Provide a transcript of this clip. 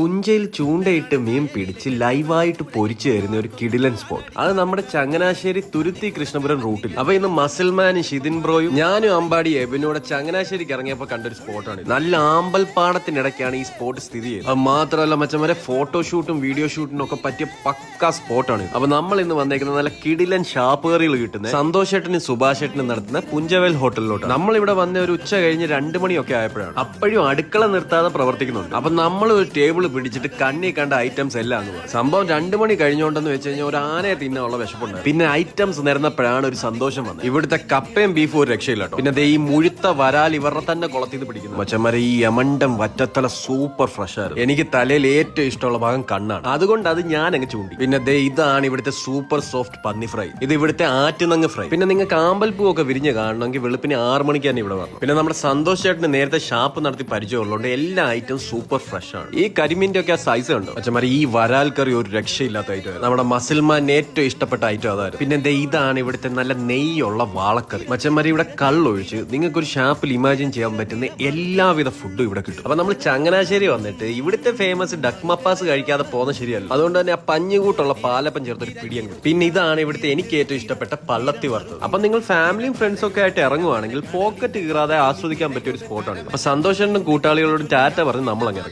പുഞ്ചയിൽ ചൂണ്ടയിട്ട് മീൻ പിടിച്ച് ലൈവായിട്ട് പൊരിച്ചു തരുന്ന ഒരു കിടിലൻ സ്പോട്ട് അത് നമ്മുടെ ചങ്ങനാശ്ശേരി തുരുത്തി കൃഷ്ണപുരം റൂട്ടിൽ. അപ്പൊ ഇന്ന് മസിൽമാനും ഷിതിൻ ബ്രോയും ഞാനും അമ്പാടി എബിനൂടെ ചങ്ങനാശ്ശേരിക്ക് ഇറങ്ങിയപ്പോ കണ്ടൊരു സ്പോട്ടാണ് നല്ല ആമ്പൽ ആമ്പൽപ്പാടത്തിനിടയ്ക്കാണ് ഈ സ്പോട്ട് സ്ഥിതി ചെയ്യുന്നത്. അത് മാത്രമല്ല മച്ചന്മാരെ ഫോട്ടോഷൂട്ടും വീഡിയോ ഷൂട്ടിനും ഒക്കെ പറ്റിയ പക്ക സ്പോട്ടാണ് അപ്പൊ നമ്മൾ ഇന്ന് വന്നേക്കുന്നത് നല്ല കിടിലൻ ഷാപ്പുകറികൾ കിട്ടുന്ന സന്തോഷേട്ടനും സുഭാഷേട്ടനും നടത്തുന്ന പുഞ്ചവേൽ ഹോട്ടലിലോട്ട് നമ്മൾ ഇവിടെ വന്ന ഒരു ഉച്ച കഴിഞ്ഞ് രണ്ട് മണിയൊക്കെ ആയപ്പോഴാണ്. അപ്പോഴും അടുക്കള നിർത്താതെ പ്രവർത്തിക്കുന്നുണ്ട്. അപ്പൊ നമ്മൾ ഒരു ടേബിൾ പിടിച്ചിട്ട് കണ്ണി കണ്ട ഐറ്റംസ് എല്ലാം എന്ന് പറയും സംഭവം രണ്ടു മണി കഴിഞ്ഞോണ്ടെന്ന് വെച്ച് കഴിഞ്ഞാൽ ഒരു ആനയെ തിന്നാനുള്ള വിശപ്പുണ്ട് പിന്നെ ഐറ്റംസ് നിരന്നപ്പോഴാണ് ഒരു സന്തോഷം വന്നത്. ഇവിടുത്തെ കപ്പയും ബീഫും ഒരു രക്ഷയില്ല പിന്നെ ദേ ഈ മുഴുത്ത വരാൽ ഇവരുടെ തന്നെ കുളത്തിൽ പിടിക്കുന്നു. മച്ചന്മാരെ ഈ യമണ്ടം വറ്റത്തല സൂപ്പർ ഫ്രഷ് ആയിരുന്നു. എനിക്ക് തലയിൽ ഏറ്റവും ഇഷ്ടമുള്ള ഭാഗം കണ്ണാണ്. അതുകൊണ്ട് അത് ഞാൻ അങ്ങ് ചൂണ്ടി. പിന്നെ ദേ ഇതാണ് ഇവിടുത്തെ സൂപ്പർ സോഫ്റ്റ് പന്നി ഫ്രൈ ഇത് ഇവിടുത്തെ ആറ്റുനങ്ങ് ഫ്രൈ പിന്നെ നിങ്ങൾക്ക് ആമ്പൽപ്പൂ ഒക്കെ വിരിഞ്ഞ് കാണണമെങ്കിൽ വെളുപ്പിന് ആറ് മണിക്ക് തന്നെ ഇവിടെ വരണം. പിന്നെ നമ്മുടെ സന്തോഷ് ചേട്ടന് നേരത്തെ ഷാപ്പ് നടത്തി പരിചയമുള്ളതുകൊണ്ട് എല്ലാ ഐറ്റം സൂപ്പർ ഫ്രഷ് ആണ്. ഈ കരിമീന്റെ ഒക്കെ സൈസ് കണ്ടോ? അച്ഛന്മാരെ ഈ വരാൽ കറി ഒരു രക്ഷയില്ലാത്ത ഐറ്റം നമ്മുടെ മസിൽമാൻ ഏറ്റവും ഇഷ്ടപ്പെട്ട ഐറ്റം അതായിരുന്നു. പിന്നെ ദേ ഇതാണ് ഇവിടുത്തെ നല്ല നെയ്യുള്ള വാളക്കറി. മച്ചന്മാരെ ഇവിടെ കള്ളൊഴിച്ച് നിങ്ങൾക്ക് ഒരു ഷാപ്പിൽ ഇമാജിൻ ചെയ്യാൻ പറ്റുന്ന എല്ലാവിധ ഫുഡും ഇവിടെ കിട്ടും. അപ്പൊ നമ്മൾ ചങ്ങനാശ്ശേരി വന്നിട്ട് ഇവിടുത്തെ ഫേമസ് ഡക്മപ്പാസ് കഴിക്കാതെ പോകുന്നത് ശരിയല്ല. അതുകൊണ്ട് തന്നെ ആ പഞ്ഞുകൂട്ടുള്ള പാലപ്പം ചേർത്തൊരു പിടിയും കിട്ടും പിന്നെ ഇതാണ് ഇവിടുത്തെ എനിക്ക് ഏറ്റവും ഇഷ്ടപ്പെട്ട പള്ളത്തി വറുത്തത്. അപ്പൊ നിങ്ങൾ ഫാമിലിയും ഫ്രണ്ട്സും ഒക്കെ ആയിട്ട് ഇറങ്ങുവാണെങ്കിൽ പോക്കറ്റ് കീറാതെ ആസ്വദിക്കാൻ പറ്റിയ ഒരു സ്പോട്ടാണ് അപ്പൊ സന്തോഷനും കൂട്ടാളികളോടും ടാറ്റ പറഞ്ഞ് നമ്മൾ ഇറങ്ങി.